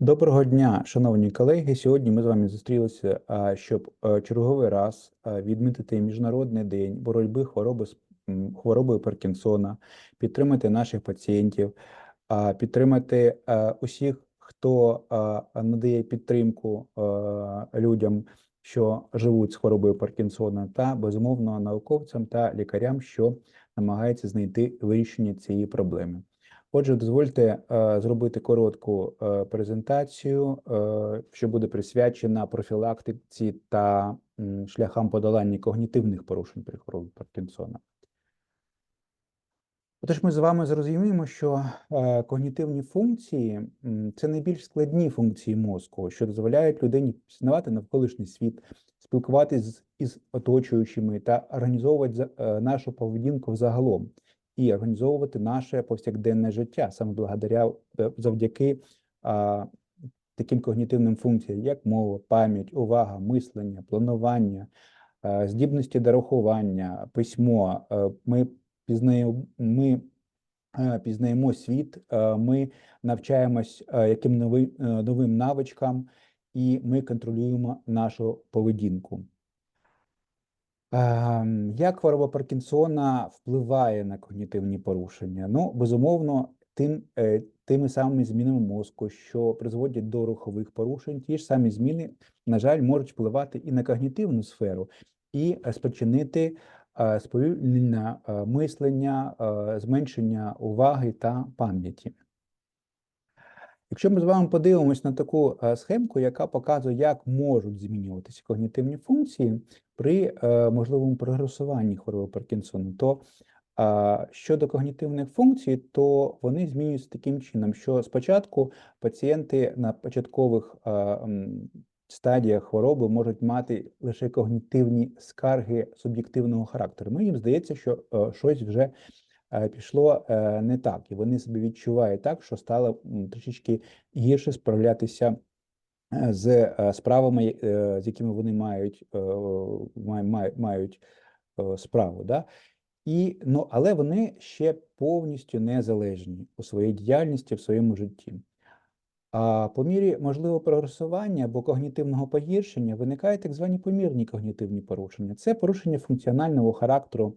Доброго дня, шановні колеги. Сьогодні ми з вами зустрілися, щоб е, черговий раз е, відмітити Міжнародний день боротьби хвороби з хворобою Паркінсона, підтримати наших пацієнтів, підтримати е, усіх, хто надає підтримку людям, що живуть з хворобою Паркінсона, та безумовно науковцям та лікарям, що намагаються знайти вирішення цієї проблеми. Отже, дозвольте е, зробити коротку е, презентацію, е, що буде присвячена профілактиці та шляхам подолання когнітивних порушень при хворобі Паркінсона. Отож, ми з вами зрозуміємо, що когнітивні функції це найбільш складні функції мозку, що дозволяють людині пізнавати навколишній світ, спілкуватися із оточуючими та організовувати нашу поведінку взагалом і організовувати наше повсякденне життя саме благодаря е, завдяки а, таким когнітивним функціям, як мова, пам'ять, увага, мислення, планування, е, здібності до рахування, письмо. Е, Ми пізнаємо, ми пізнаємо світ, е, ми навчаємось яким новим, новим навичкам, і ми контролюємо нашу поведінку. Ем, Як хвороба Паркінсона впливає на когнітивні порушення? Ну, безумовно, тим, е, тими самими змінами мозку, що призводять до рухових порушень, ті ж самі зміни, на жаль, можуть впливати і на когнітивну сферу, і е, спричинити е, сповільнення мислення, зменшення уваги та пам'яті. Якщо ми з вами подивимось на таку е, схемку, яка показує, як можуть змінюватися когнітивні функції при е, можливому прогресуванні хвороби Паркінсона, то щодо когнітивних функцій, то вони змінюються таким чином, що спочатку пацієнти на початкових стадіях хвороби можуть мати лише когнітивні скарги суб'єктивного характеру. Ну, їм здається, що е, щось вже е, пішло е, не так, і вони себе відчувають так, що стало трішечки гірше справлятися е, з е, справами, е, з якими вони мають, е, мають е, справу. Да? І, ну, але вони ще повністю незалежні у своїй діяльності, в своєму житті. А по мірі можливого прогресування або когнітивного погіршення виникають так звані помірні когнітивні порушення. Це порушення функціонального характеру,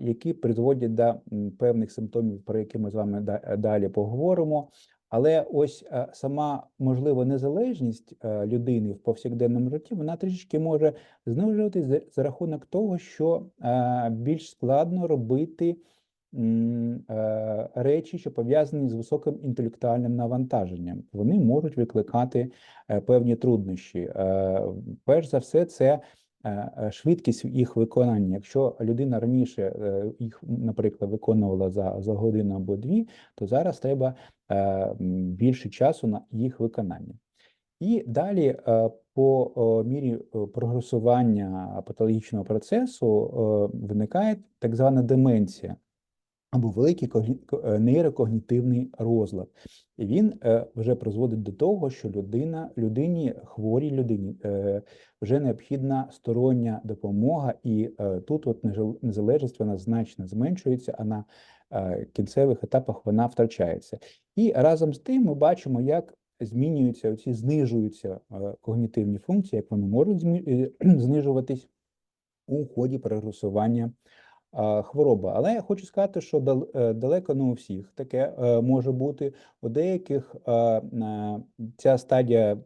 які призводять до певних симптомів, про які ми з вами далі поговоримо. Але ось е, сама можливо незалежність е, людини в повсякденному житті, вона трішки може знижуватись за, рахунок того, що е, більш складно робити е, речі, що пов'язані з високим інтелектуальним навантаженням. Вони можуть викликати е, певні труднощі. Е, Перш за все, це е, е, швидкість їх виконання. Якщо людина раніше е, їх, наприклад, виконувала за, за годину або дві, то зараз треба е, більше часу на їх виконання. І далі, е, по мірі е, прогресування патологічного процесу, е, виникає так звана деменція або великий е, нейрокогнітивний розлад. І він е, вже призводить до того, що людина, людині, хворій людині, е, вже необхідна стороння допомога, і тут от незалежність вона значно зменшується, а на кінцевих етапах вона втрачається. І разом з тим ми бачимо, як змінюються оці, знижуються когнітивні функції, як вони можуть знижуватись у ході прогресування а, хвороби. Але я хочу сказати, що е, далеко не у всіх таке е, може бути. У деяких ця стадія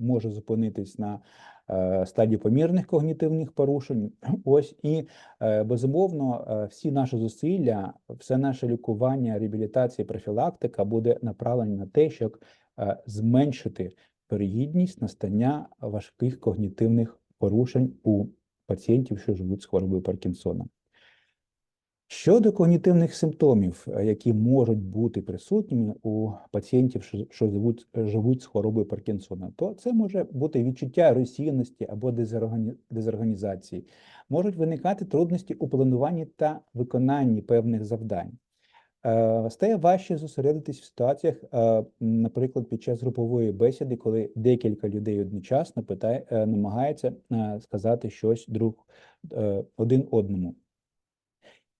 може зупинитись на е, стадії помірних когнітивних порушень. Ось і безумовно, всі наші зусилля, все наше лікування, реабілітація, профілактика буде направлені на те, щоб зменшити переїдність настання важких когнітивних порушень у пацієнтів, що живуть з хворобою Паркінсона. Щодо когнітивних симптомів, е, які можуть бути присутніми у пацієнтів, що, живуть, живуть з хворобою Паркінсона, то це може бути відчуття розсіяності або дезорганізації. Можуть виникати трудності у плануванні та виконанні певних завдань. Е, Стає важче зосередитись в ситуаціях, е, наприклад, під час групової бесіди, коли декілька людей одночасно питає, е, намагаються е, сказати щось друг один одному.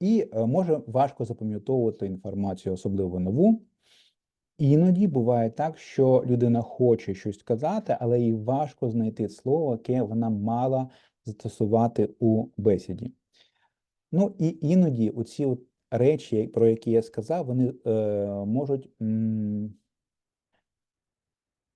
І може важко запам'ятовувати інформацію, особливо нову. Іноді буває так, що людина хоче щось сказати, але їй важко знайти слово, яке вона мала застосувати у бесіді. Ну і іноді оці речі, про які я сказав, вони е, можуть м,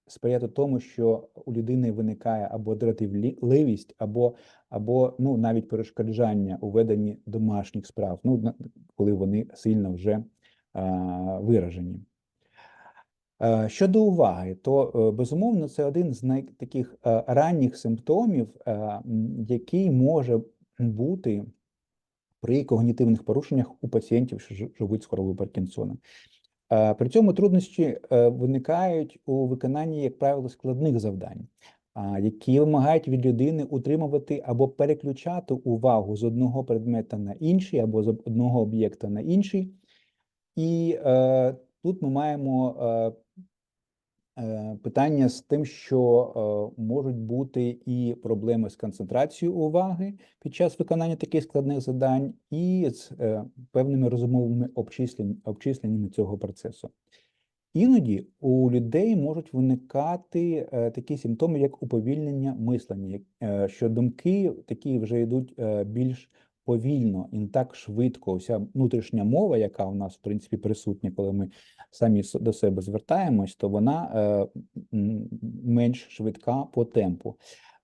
сприяти тому, що у людини виникає або дратівливість, або, або ну, навіть перешкоджання у веденні домашніх справ, ну, коли вони сильно вже а, виражені. Е, Щодо уваги, то е, безумовно це один з най таких е, ранніх симптомів, е, який може бути при когнітивних порушеннях у пацієнтів, що живуть з хворобою Паркінсона. При цьому труднощі е, виникають у виконанні, як правило, складних завдань, які вимагають від людини утримувати або переключати увагу з одного предмета на інший, або з одного об'єкта на інший. І е, тут ми маємо е, питання з тим, що е, можуть бути і проблеми з концентрацією уваги під час виконання таких складних завдань, і з е, певними розумовими обчисленнями цього процесу. Іноді у людей можуть виникати е, такі симптоми, як уповільнення мислення, е, що думки такі вже йдуть е, більш повільно і не так швидко. Вся внутрішня мова, яка у нас в принципі присутня, коли ми самі до себе звертаємось, то вона е, менш швидка по темпу.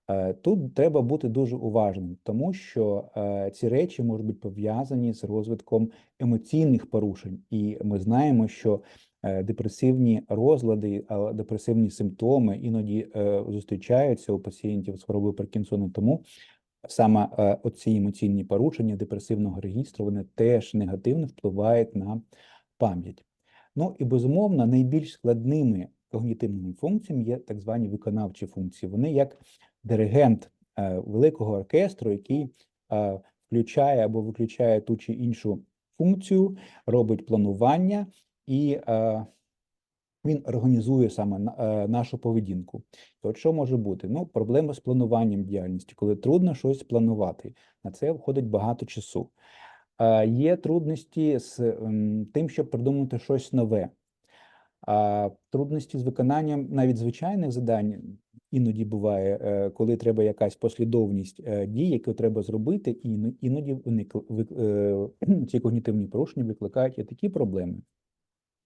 Е, Тут треба бути дуже уважним, тому що е, ці речі можуть бути пов'язані з розвитком емоційних порушень, і ми знаємо, що депресивні розлади, депресивні симптоми іноді зустрічаються у пацієнтів з хворобою Паркінсона. Тому саме е, оці емоційні порушення депресивного регістру вони теж негативно впливають на пам'ять. Ну і безумовно, найбільш складними когнітивними функціями є так звані виконавчі функції. Вони як диригент е, великого оркестру, який е, включає або виключає ту чи іншу функцію, робить планування і він організує саме е, нашу поведінку. То от що може бути? Ну, проблема з плануванням діяльності, коли трудно щось планувати. На це входить багато часу. Е, Є трудності з ем, тим, щоб придумати щось нове. Трудності з виконанням навіть звичайних завдань іноді буває, е, коли треба якась послідовність дій, яку треба зробити, і іноді ці когнітивні порушення викликають і такі проблеми.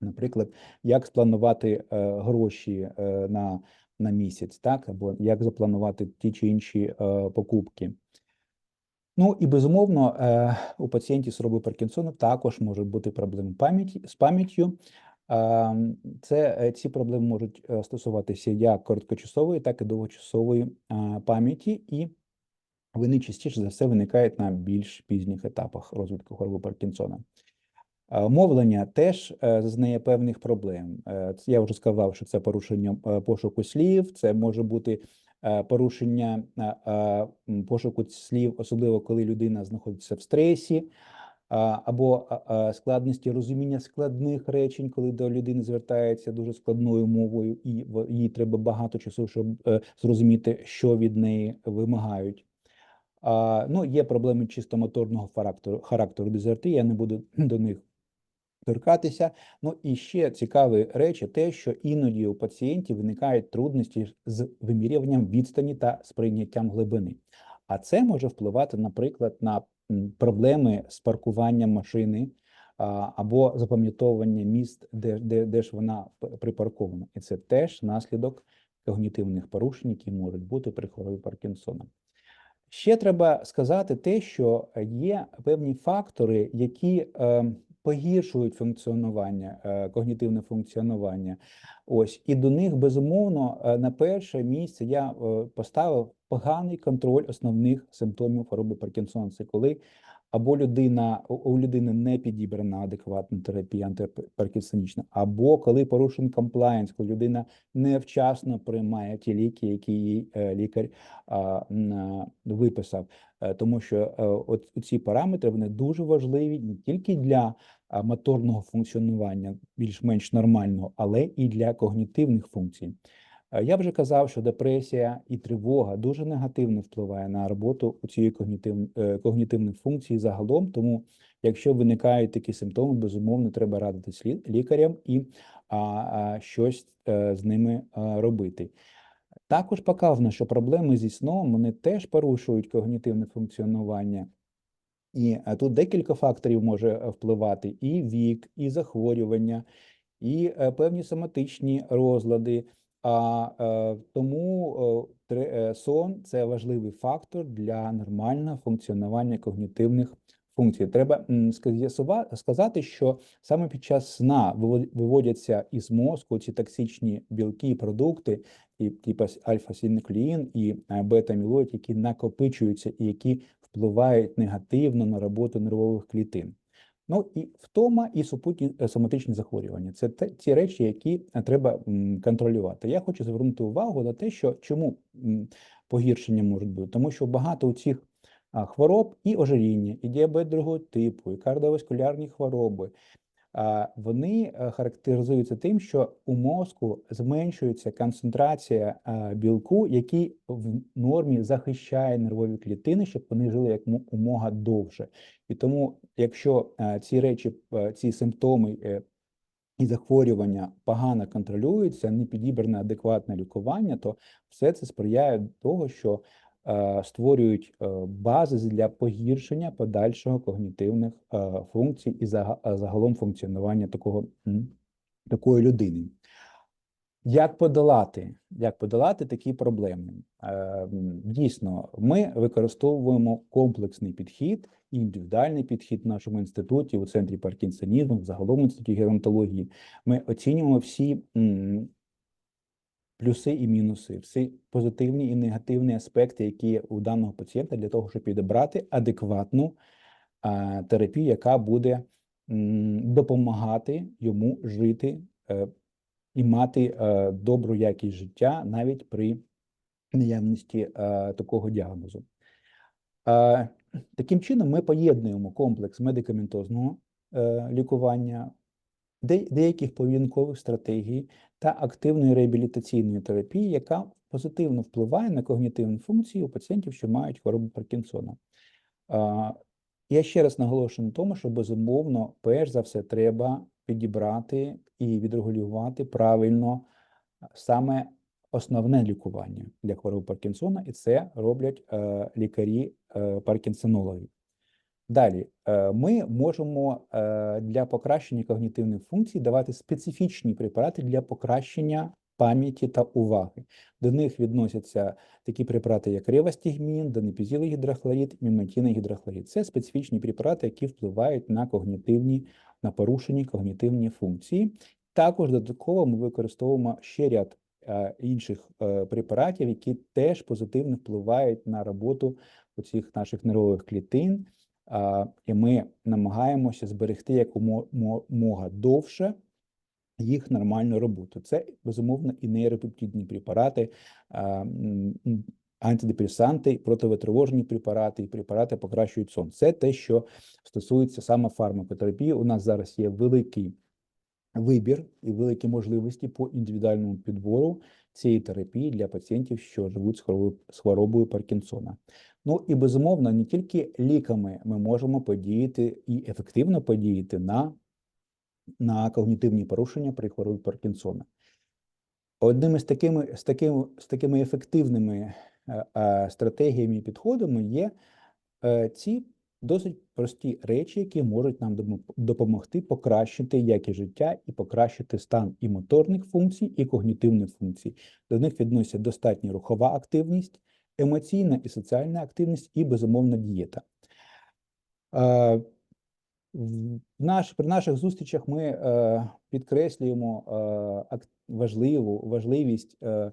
Наприклад, як спланувати е, гроші е, на, на місяць, так, або як запланувати ті чи інші е, покупки. Ну і безумовно, у пацієнтів з хворобою Паркінсона також можуть бути проблеми пам'яті з пам'яттю. Це ці проблеми можуть стосуватися як короткочасової, так і довгочасової пам'яті, і вони частіше за все виникають на більш пізніх етапах розвитку хвороби Паркінсона. Мовлення теж е, зазнає певних проблем. Е, Я вже сказав, що це порушення е, пошуку слів, це може бути порушення пошуку слів, особливо коли людина знаходиться в стресі, або складності розуміння складних речень, коли до людини звертається дуже складною мовою, і їй треба багато часу, щоб зрозуміти, що від неї вимагають. Ну, є проблеми чисто моторного характеру, характеру дезерти, я не буду до них торкатися. Ну і ще цікаві речі, те, що іноді у пацієнтів виникають трудності з вимірюванням відстані та сприйняттям глибини. А це може впливати, наприклад, на проблеми з паркуванням машини або запам'ятовування міст, де, де, де ж вона припаркована. І це теж наслідок когнітивних порушень, які можуть бути при хворобі Паркінсона. Ще треба сказати те, що є певні фактори, які е, погіршують функціонування, е, когнітивне функціонування. Ось і до них безумовно е, на перше місце я е, поставив поганий контроль основних симптомів хвороби Паркінсонса, коли або людина у- людини не підібрана адекватна терапія антипаркінсонічна, або коли порушений комплаєнс, коли людина невчасно приймає ті ліки, які їй е, лікар а, виписав, Е, тому що е, от ці параметри вони дуже важливі не тільки для моторного функціонування більш-менш нормального, але і для когнітивних функцій. Е, Я вже казав, що депресія і тривога дуже негативно впливає на роботу у цієї когнітив, е, когнітивних функцій загалом. Тому, якщо виникають такі симптоми, безумовно, треба радитись лі- лікарям і а, а щось е, з ними робити. Також показано, що проблеми зі сном вони теж порушують когнітивне функціонування. І тут декілька факторів може впливати: і вік, і захворювання, і певні соматичні розлади. А е, тому е, сон це важливий фактор для нормального функціонування когнітивних функцій. Треба сказати, що саме під час сна виво- виводяться із мозку ці токсичні білки і продукти, і типу альфа-синуклеїн і е, бета-амілоїд, які накопичуються і які впливають негативно на роботу нервових клітин. Ну і втома, і супутні е, соматичні захворювання це те, ті речі, які е, треба контролювати. Я хочу звернути увагу на те, що чому погіршення можуть бути, тому що багато у цих хвороб і ожиріння, і діабет другого типу, і кардіоваскулярні хвороби. Вони е, характеризуються тим, що у мозку зменшується концентрація білку, який в нормі захищає нервові клітини, щоб вони жили як мо- умога довше. І тому, якщо е, ці речі, е, ці симптоми е, і захворювання погано контролюються, не підібране адекватне лікування, то все це сприяє того, що е, створюють е, бази для погіршення подальшого когнітивних е, функцій і зага- е, загалом функціонування такого, такої людини. Як подолати, як подолати такі проблеми? Е, Дійсно, ми використовуємо комплексний підхід, індивідуальний підхід в нашому інституті, у центрі паркінсонізму, в загалом інституті геронтології. Ми оцінюємо всі плюси і мінуси, всі позитивні і негативні аспекти, які є у даного пацієнта, для того, щоб підібрати адекватну терапію, яка буде допомагати йому жити е, і мати е, добру якість життя навіть при наявності е, такого діагнозу. Таким чином, ми поєднуємо комплекс медикаментозного лікування, деяких поведінкових стратегій та активної реабілітаційної терапії, яка позитивно впливає на когнітивні функції у пацієнтів, що мають хворобу Паркінсона. Я ще раз наголошую на тому, що безумовно, перш за все, треба підібрати і відрегулювати правильно саме основне лікування для хвороби Паркінсона, і це роблять е, лікарі е. Далі, е, ми можемо е, для покращення когнітивних функцій давати специфічні препарати для покращення пам'яті та уваги. До них відносяться такі препарати, як ревастігмін, донепізілий гідрохлорид, міматіний гідрохлорид. Це специфічні препарати, які впливають на когнітивні, на порушені когнітивні функції. Також додатково ми використовуємо ще ряд е, інших препаратів, які теж позитивно впливають на роботу оцих наших нервових клітин. І ми намагаємося зберегти якомога довше їх нормальну роботу. Це безумовно і нейропептидні препарати, антидепресанти, противотривожні препарати і препарати покращують сон. Це те, що стосується саме фармакотерапії. У нас зараз є великий вибір і великі можливості по індивідуальному підбору цієї терапії для пацієнтів, що живуть з хворобою, Паркінсона. Ну і безумовно, не тільки ліками ми можемо подіяти і ефективно подіяти на, на когнітивні порушення при хворобі Паркінсона. Одним із такими, з такими, з такими ефективними е, е, стратегіями і підходами є е, ці досить прості речі, які можуть нам допомогти покращити якість життя і покращити стан і моторних функцій, і когнітивних функцій. До них відносять достатня рухова активність, емоційна і соціальна активність, і безумовна дієта. Е, наш, при наших зустрічах ми е, підкреслюємо е, важливу важливість е,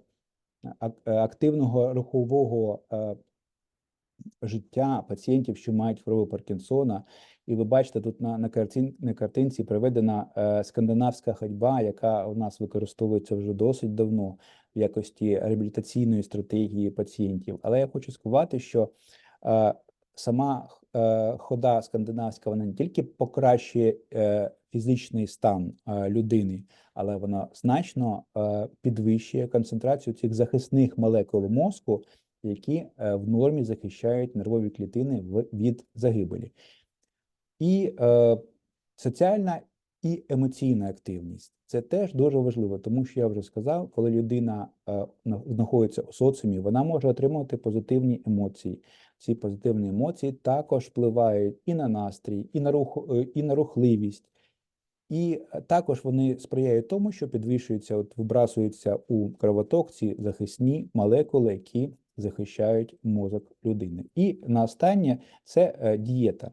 активного рухового е, життя пацієнтів, що мають хворобу Паркінсона. І ви бачите, тут на, на, картин, на картинці приведена е, скандинавська ходьба, яка у нас використовується вже досить давно в якості реабілітаційної стратегії пацієнтів. Але я хочу сказати, що е, сама е, хода скандинавська вона не тільки покращує е, фізичний стан е, людини, але вона значно е, підвищує концентрацію цих захисних молекул мозку, які е, в нормі захищають нервові клітини від загибелі. І е, соціальна і емоційна активність. Це теж дуже важливо, тому що я вже сказав, коли людина е, знаходиться у соціумі, вона може отримувати позитивні емоції. Ці позитивні емоції також впливають і на настрій, і на рух, е, і на рухливість. І е, також вони сприяють тому, що підвищуються, от вибрасуються у кровоток ці захисні молекули, які захищають мозок людини. І на останнє це е, дієта.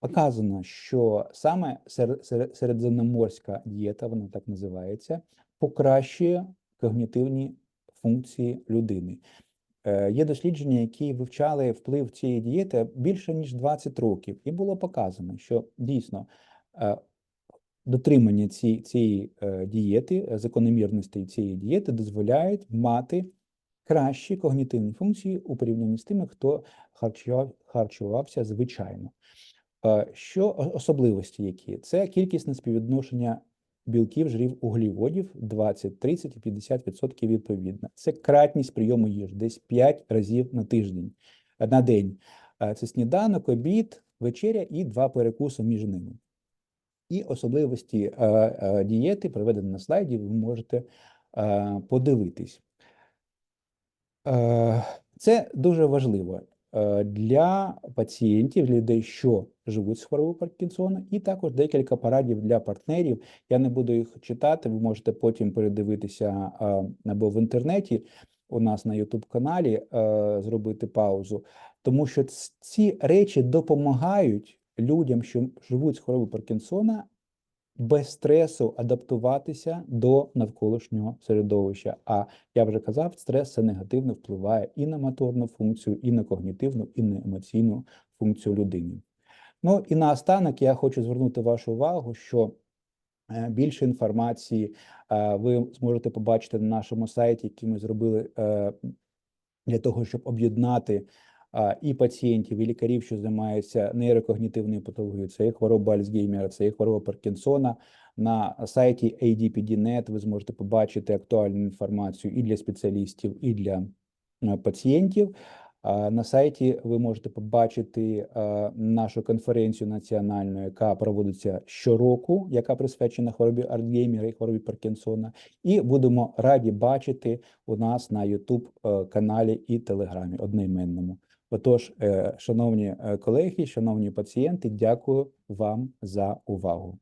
Показано, що саме сер- сер- середземноморська дієта, вона так називається, покращує когнітивні функції людини. Е, Є дослідження, які вивчали вплив цієї дієти більше ніж 20 років, і було показано, що дійсно е, дотримання ці, цієї дієти, закономірностей цієї дієти дозволяють мати кращі когнітивні функції у порівнянні з тими, хто харчував, харчувався звичайно. Е, Що особливості які? Це кількісне співвідношення білків, жирів, углеводів 20, 30 і 50% відповідно. Це кратність прийому їжі десь 5 разів на тиждень, е, на день. Е, Це сніданок, обід, вечеря і два перекуси між ними. І особливості дієти приведені на слайді, ви можете подивитись. Е, Це дуже важливо е, для пацієнтів, людей, що живуть з хворобою Паркінсона, і також декілька порадів для партнерів. Я не буду їх читати, ви можете потім передивитися е, або в інтернеті у нас на YouTube каналі, е, зробити паузу, тому що ці речі допомагають людям, що живуть з хворобою Паркінсона, без стресу адаптуватися до навколишнього середовища. А я вже казав, стрес це негативно впливає і на моторну функцію, і на когнітивну, і на емоційну функцію людини. Ну і наостанок я хочу звернути вашу увагу, що е, більше інформації е, ви зможете побачити на нашому сайті, який ми зробили е, для того, щоб об'єднати і пацієнтів, і лікарів, що займаються нейрокогнітивною патологією. Це і хвороба Альцгеймера, це і хвороба Паркінсона. На сайті ADPD.net ви зможете побачити актуальну інформацію і для спеціалістів, і для е, пацієнтів. На сайті ви можете побачити е, нашу конференцію національну, яка проводиться щороку, яка присвячена хворобі Альцгеймера і хворобі Паркінсона. І будемо раді бачити у нас на YouTube е, каналі і Телеграмі одноіменному. Отож, е, шановні е, колеги, шановні пацієнти, дякую вам за увагу.